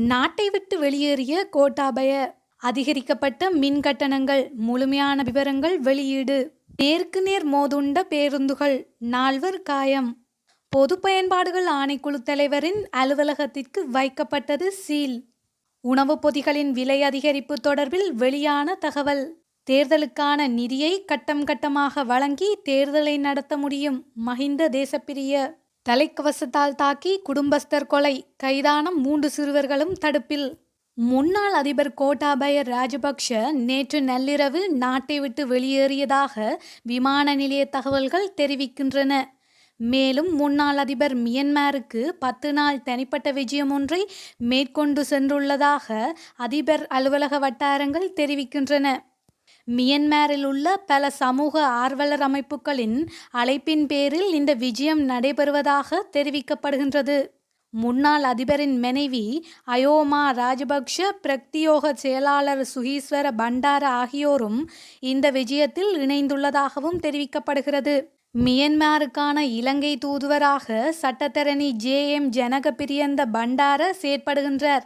நாட்டை விட்டு வெளியேறிய கோட்டாபய அதிகரிக்கப்பட்ட மின் கட்டணங்கள் முழுமையான விவரங்கள் வெளியீடு. நேருக்கு நேர் மோதுண்ட பேருந்துகள் நால்வர் காயம். பொது பயன்பாடுகள் ஆணைக்குழு தலைவரின் அலுவலகத்திற்கு வைக்கப்பட்டது சீல். உணவுப் பொதிகளின் விலை அதிகரிப்பு தொடர்பில் வெளியான தகவல். தேர்தலுக்கான நிதியை கட்டம் கட்டமாக வழங்கி தேர்தலை நடத்த முடியும் மஹிந்த தேசப்பிரிய. தலைக்கவசத்தால் தாக்கி குடும்பஸ்தர் கொலை கைதான மூன்று சிறுவர்களும் தடுப்பில். முன்னாள் அதிபர் கோட்டாபய ராஜபக்ஷ நேற்று நள்ளிரவு நாட்டை விட்டு வெளியேறியதாக விமான நிலைய தகவல்கள் தெரிவிக்கின்றன. மேலும் முன்னாள் அதிபர் மியன்மாருக்கு பத்து நாள் தனிப்பட்ட விஜயம் ஒன்றை மேற்கொண்டு சென்றுள்ளதாக அதிபர் அலுவலக வட்டாரங்கள் தெரிவிக்கின்றன. மியன்மாரில் உள்ள பல சமூக ஆர்வலர் அமைப்புகளின் அழைப்பின் பேரில் இந்த விஜயம் நடைபெறுவதாக தெரிவிக்கப்படுகின்றது. முன்னாள் அதிபரின் மனைவி அயோமா ராஜபக்ஷ பிரக்தியோக செயலாளர் சுகீஸ்வர பண்டார ஆகியோரும் இந்த விஜயத்தில் இணைந்துள்ளதாகவும் தெரிவிக்கப்படுகிறது. மியன்மாருக்கான இலங்கை தூதுவராக சட்டத்தரணி ஜே எம் ஜனக பிரியந்த பண்டார செயற்படுகின்றார்.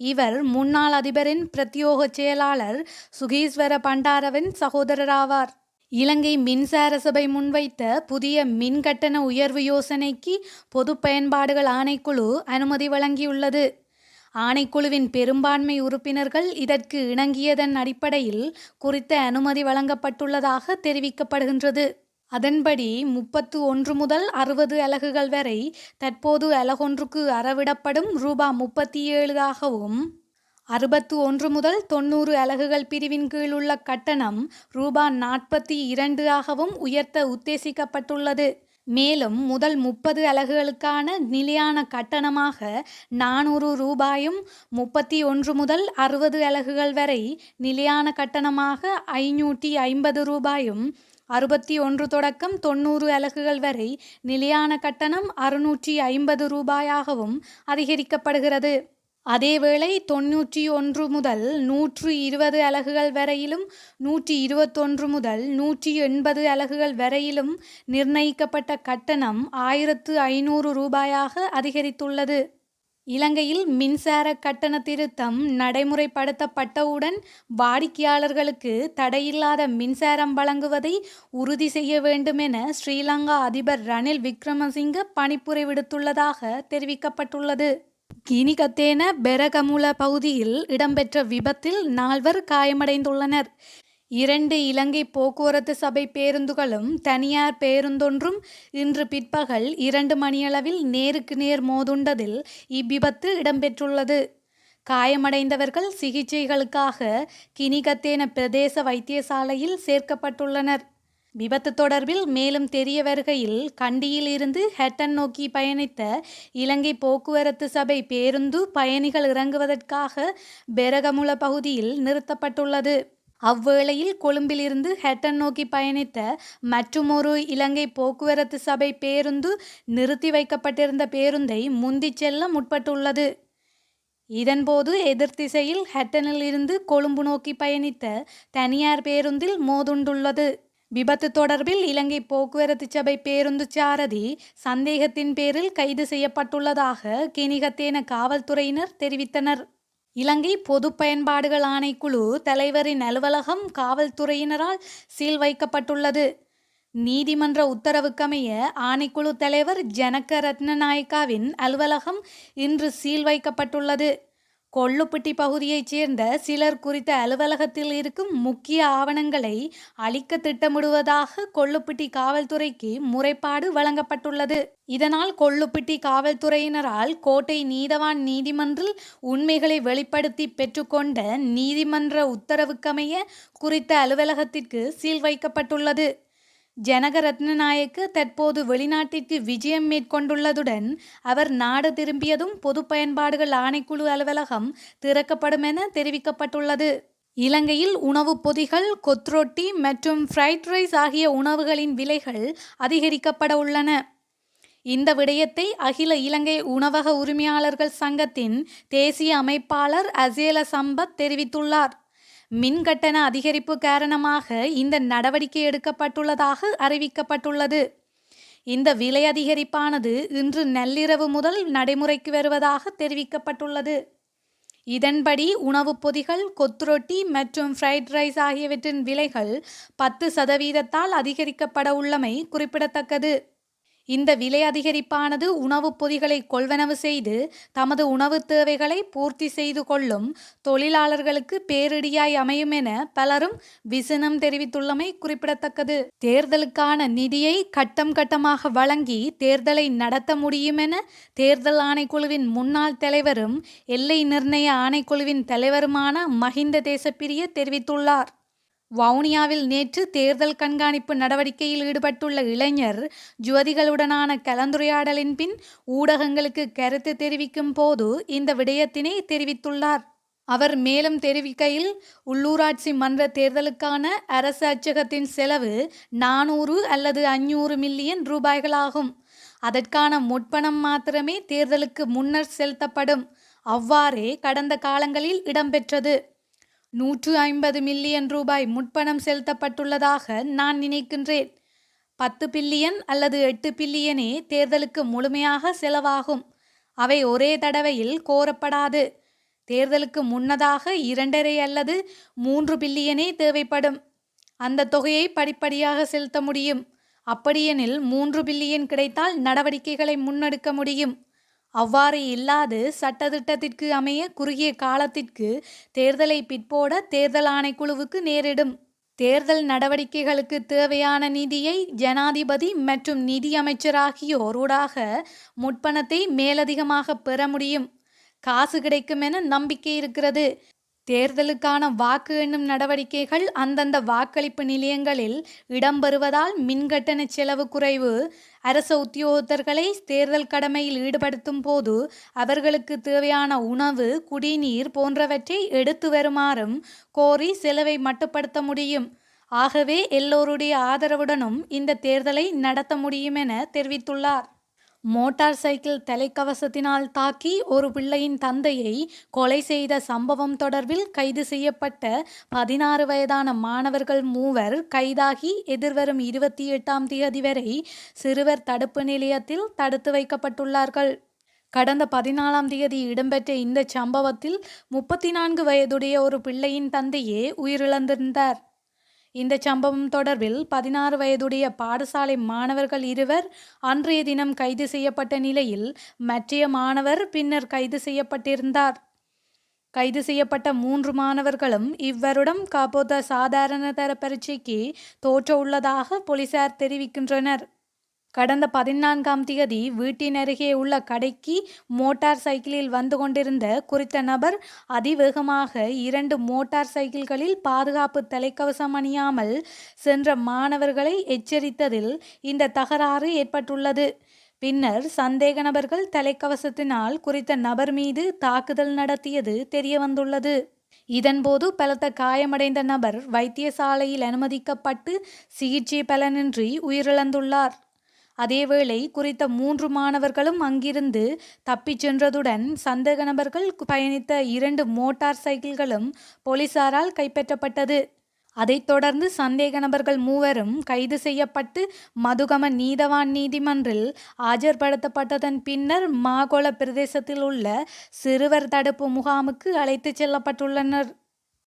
இவர் முன்னாள் அதிபரின் பிரத்யோக செயலாளர் சுகீஸ்வர பண்டாரவின் சகோதரராவார். இலங்கை மின்சார சபை முன்வைத்த புதிய மின் கட்டண உயர்வு யோசனைக்கு பொது பயன்பாடுகள் ஆணைக்குழு அனுமதி வழங்கியுள்ளது. ஆணைக்குழுவின் பெரும்பான்மை உறுப்பினர்கள் இதற்கு இணங்கியதன் அடிப்படையில் குறித்த அனுமதி வழங்கப்பட்டுள்ளதாக தெரிவிக்கப்படுகின்றது. அதன்படி முப்பத்து ஒன்று முதல் அறுபது அலகுகள் வரை தற்போது அலகொன்றுக்கு அறவிடப்படும் ரூபா முப்பத்தி ஏழு ஆகவும் அறுபத்து ஒன்று முதல் தொண்ணூறு அலகுகள் பிரிவின் கீழ் உள்ள கட்டணம் ரூபா நாற்பத்தி இரண்டு ஆகவும் உயர்த்த உத்தேசிக்கப்பட்டுள்ளது. மேலும் முதல் முப்பது அலகுகளுக்கான நிலையான கட்டணமாக நானூறு ரூபாயும் முப்பத்தி ஒன்று முதல் அறுபது அலகுகள் வரை நிலையான கட்டணமாக ஐநூற்றி ஐம்பது ரூபாயும் அறுபத்தி ஒன்று தொடக்கம் தொண்ணூறு அலகுகள் வரை நிலையான கட்டணம் அறுநூற்றி ஐம்பது ரூபாயாகவும் அதிகரிக்கப்படுகிறது. அதேவேளை தொன்னூற்றி ஒன்று முதல் நூற்று இருபது அலகுகள் வரையிலும் நூற்றி இருபத்தொன்று முதல் நூற்றி எண்பது அலகுகள் வரையிலும் நிர்ணயிக்கப்பட்ட கட்டணம் ஆயிரத்து ஐநூறு ரூபாயாக அதிகரித்துள்ளது. இலங்கையில் மின்சார கட்டண திருத்தம் நடைமுறைப்படுத்தப்பட்டவுடன் வாடிக்கையாளர்களுக்கு தடையில்லாத மின்சாரம் வழங்குவதை உறுதி செய்ய வேண்டுமென ஸ்ரீலங்கா அதிபர் ரணில் விக்ரமசிங்க பணிப்புரை விடுத்துள்ளதாக தெரிவிக்கப்பட்டுள்ளது. கினிகத்தேன பெரகமுல பகுதியில் இடம்பெற்ற விபத்தில் நால்வர் காயமடைந்துள்ளனர். இரண்டு இலங்கை போக்குவரத்து சபை பேருந்துகளும் தனியார் பேருந்தொன்றும் இன்று பிற்பகல் இரண்டு மணியளவில் நேருக்கு நேர் மோதுண்டதில் இவ்விபத்து இடம்பெற்றுள்ளது. காயமடைந்தவர்கள் சிகிச்சைகளுக்காக கினிகத்தேன பிரதேச வைத்தியசாலையில் சேர்க்கப்பட்டுள்ளனர். விபத்து தொடர்பில் மேலும் தெரிய வருகையில் கண்டியில் இருந்து ஹெட்டன் நோக்கி பயணித்த இலங்கை போக்குவரத்து சபை பேருந்து பயணிகள் இறங்குவதற்காக பெரகமுல பகுதியில் நிறுத்தப்பட்டுள்ளது. அவ்வேளையில் கொழும்பிலிருந்து ஹெட்டன் நோக்கி பயணித்த மற்றுமொரு இலங்கை போக்குவரத்து சபை பேருந்து நிறுத்தி வைக்கப்பட்டிருந்த பேருந்தை முந்திச் செல்ல முற்பட்டுள்ளது. இதன்போது எதிர்த்திசையில் ஹெட்டனில் இருந்து கொழும்பு நோக்கி பயணித்த தனியார் பேருந்தில் மோதுண்டுள்ளது. விபத்து தொடர்பில் இலங்கை போக்குவரத்து சபை பேருந்து சாரதி சந்தேகத்தின் பேரில் கைது செய்யப்பட்டுள்ளதாக கினிகத்தேன காவல்துறையினர் தெரிவித்தனர். இலங்கை பொது பயன்பாடுகள் ஆணைக்குழு தலைவரின் அலுவலகம் காவல்துறையினரால் சீல் வைக்கப்பட்டுள்ளது. நீதிமன்ற உத்தரவுக்கமைய ஆணைக்குழு தலைவர் ஜனக ரத்னநாயக்காவின் அலுவலகம் இன்று சீல் வைக்கப்பட்டுள்ளது. கொள்ளுப்பட்டி பகுதியைச் சேர்ந்த சிலர் குறித்த அலுவலகத்தில் இருக்கும் முக்கிய ஆவணங்களை அளிக்க திட்டமிடுவதாக கொள்ளுப்பட்டி காவல்துறைக்கு முறைப்பாடு வழங்கப்பட்டுள்ளது. இதனால் கொள்ளுப்பட்டி காவல்துறையினரால் கோட்டை நீதவான் நீதிமன்றில் உண்மைகளை வெளிப்படுத்தி பெற்றுக்கொண்ட நீதிமன்ற உத்தரவுக்கமைய குறித்த அலுவலகத்திற்கு சீல் வைக்கப்பட்டுள்ளது. ஜனகரத்னநாயக்கு தற்போது வெளிநாட்டிற்கு விஜயம் மேற்கொண்டுள்ளதுடன் அவர் நாடு திரும்பியதும் பொது பயன்பாடுகள் ஆணைக்குழு அலுவலகம் திறக்கப்படும் என தெரிவிக்கப்பட்டுள்ளது. இலங்கையில் உணவுப் பொதிகள் கொத்ரொட்டி மற்றும் ஃப்ரைட் ரைஸ் ஆகிய உணவுகளின் விலைகள் அதிகரிக்கப்பட உள்ளன. இந்த விடயத்தை அகில இலங்கை உணவக உரிமையாளர்கள் சங்கத்தின் தேசிய அமைப்பாளர் அசேல சம்பத் தெரிவித்துள்ளார். மின் கட்டண அதிகரிப்பு காரணமாக இந்த நடவடிக்கை எடுக்கப்பட்டுள்ளதாக அறிவிக்கப்பட்டுள்ளது. இந்த விலை அதிகரிப்பானது இன்று நள்ளிரவு முதல் நடைமுறைக்கு வருவதாக தெரிவிக்கப்பட்டுள்ளது. இதன்படி உணவுப் பொதிகள் கொத்துரொட்டி மற்றும் ஃப்ரைட் ரைஸ் ஆகியவற்றின் விலைகள் பத்து சதவீதத்தால் அதிகரிக்கப்பட உள்ளமை குறிப்பிடத்தக்கது. இந்த விலை அதிகரிப்பானது உணவுப் பொதிகளை கொள்வனவு செய்து தமது உணவுத் தேவைகளை பூர்த்தி செய்து கொள்ளும் தொழிலாளர்களுக்கு பேரிடியாய் அமையும் என பலரும் விசனம் தெரிவித்துள்ளமை குறிப்பிடத்தக்கது. தேர்தலுக்கான நிதியை கட்டம் கட்டமாக வழங்கி தேர்தலை நடத்த முடியும் என தேர்தல் ஆணைக்குழுவின் முன்னாள் தலைவரும் எல்லை நிர்ணய ஆணைக்குழுவின் தலைவருமான மஹிந்த தேசப்பிரிய தெரிவித்துள்ளார். வவுனியாவில் நேற்று தேர்தல் கண்காணிப்பு நடவடிக்கையில் ஈடுபட்டுள்ள இளைஞர் ஜுவதிகளுடனான கலந்துரையாடலின் பின் ஊடகங்களுக்கு கருத்து தெரிவிக்கும் போது இந்த விடயத்தினை தெரிவித்துள்ளார். அவர் மேலும் தெரிவிக்கையில் உள்ளூராட்சி மன்ற தேர்தலுக்கான அரசு அச்சகத்தின் செலவு நானூறு அல்லது அஞ்சூறு மில்லியன் ரூபாய்களாகும். அதற்கான முற்பணம் மாத்திரமே தேர்தலுக்கு முன்னர் செலுத்தப்படும். அவ்வாறே கடந்த காலங்களில் இடம்பெற்றது. நூற்று ஐம்பது மில்லியன் ரூபாய் முட்பணம் செலுத்தப்பட்டுள்ளதாக நான் நினைக்கின்றேன். பத்து பில்லியன் அல்லது எட்டு பில்லியனே தேர்தலுக்கு முழுமையாக செலவாகும். அவை ஒரே தடவையில் கோரப்படாது. தேர்தலுக்கு முன்னதாக இரண்டரை அல்லது மூன்று பில்லியனே தேவைப்படும். அந்த தொகையை படிப்படியாக செலுத்த முடியும். அப்படியெனில் மூன்று பில்லியன் கிடைத்தால் நடவடிக்கைகளை முன்னெடுக்க முடியும். அவ்வாறு இல்லாது சட்டத்திட்டத்திற்கு அமைய குறுகிய காலத்திற்கு தேர்தலை பிற்போட தேர்தல் ஆணைக்குழுவுக்கு நேரிடும். தேர்தல் நடவடிக்கைகளுக்கு தேவையான நிதியை ஜனாதிபதி மற்றும் நிதி அமைச்சராகியோர் ஊடாக முற்பணத்தை மேலதிகமாக பெற முடியும். காசு கிடைக்கும் என நம்பிக்கை இருக்கிறது. தேர்தலுக்கான வாக்கு எண்ணும் நடவடிக்கைகள் அந்தந்த வாக்களிப்பு நிலையங்களில் இடம்பெறுவதால் மின்கட்டண செலவு குறைவு. அரச உத்தியோகத்தர்களை தேர்தல் கடமையில் ஈடுபடுத்தும் போது அவர்களுக்கு தேவையான உணவு குடிநீர் போன்றவற்றை எடுத்து வருமாறும் கோரி செலவை மட்டுப்படுத்த முடியும். ஆகவே எல்லோருடைய ஆதரவுடனும் இந்த தேர்தலை நடத்த முடியும் என தெரிவித்துள்ளார். மோட்டார் சைக்கிள் தலைக்கவசத்தினால் தாக்கி ஒரு பிள்ளையின் தந்தையை கொலை செய்த சம்பவம் தொடர்பில் கைது செய்யப்பட்ட பதினாறு வயதான மாணவர்கள் மூவர் கைதாகி எதிர்வரும் இருபத்தி எட்டாம் தேதி வரை சிறுவர் தடுப்பு நிலையத்தில் தடுத்து வைக்கப்பட்டுள்ளார்கள். கடந்த பதினாலாம் தேதி இடம்பெற்ற இந்த சம்பவத்தில் முப்பத்தி நான்கு வயதுடைய ஒரு பிள்ளையின் தந்தையே உயிரிழந்திருந்தார். இந்த சம்பவம் தொடர்பில் பதினாறு வயதுடைய பாடசாலை மாணவர்கள் இருவர் அன்றைய தினம் கைது செய்யப்பட்ட நிலையில் மற்றைய மாணவர் பின்னர் கைது செய்யப்பட்டிருந்தார். கைது செய்யப்பட்ட மூன்று மாணவர்களும் இவ்வருடம் காப்போத்த சாதாரண தர பரீட்சைக்கு தோற்ற உள்ளதாக போலீசார் தெரிவிக்கின்றனர். கடந்த பதினான்காம் தேதி வீட்டின் அருகே உள்ள கடைக்கு மோட்டார் சைக்கிளில் வந்து கொண்டிருந்த குறித்த நபர் அதிவேகமாக இரண்டு மோட்டார் சைக்கிள்களில் பாதுகாப்பு தலைக்கவசம் அணியாமல் சென்ற மாணவர்களை எச்சரித்ததில் இந்த தகராறு ஏற்பட்டுள்ளது. பின்னர் சந்தேக நபர்கள் தலைக்கவசத்தினால் குறித்த நபர் மீது தாக்குதல் நடத்தியது தெரியவந்துள்ளது. இதன்போது பலத்த காயமடைந்த நபர் வைத்தியசாலையில் அனுமதிக்கப்பட்டு சிகிச்சை பலனின்றி உயிரிழந்துள்ளார். அதேவேளை குறித்த மூன்று மாணவர்களும் அங்கிருந்து தப்பிச் சென்றதுடன் சந்தேக நபர்கள் பயணித்த இரண்டு மோட்டார் சைக்கிள்களும் போலீசாரால் கைப்பற்றப்பட்டது. அதைத் தொடர்ந்து சந்தேக நபர்கள் மூவரும் கைது செய்யப்பட்டு மதுகம நீதவான் நீதிமன்றில் ஆஜர்படுத்தப்பட்டதன் பின்னர் மாகோள பிரதேசத்தில் உள்ள சிறுவர் தடுப்பு முகாமுக்கு அழைத்துச் செல்லப்பட்டுள்ளனர்.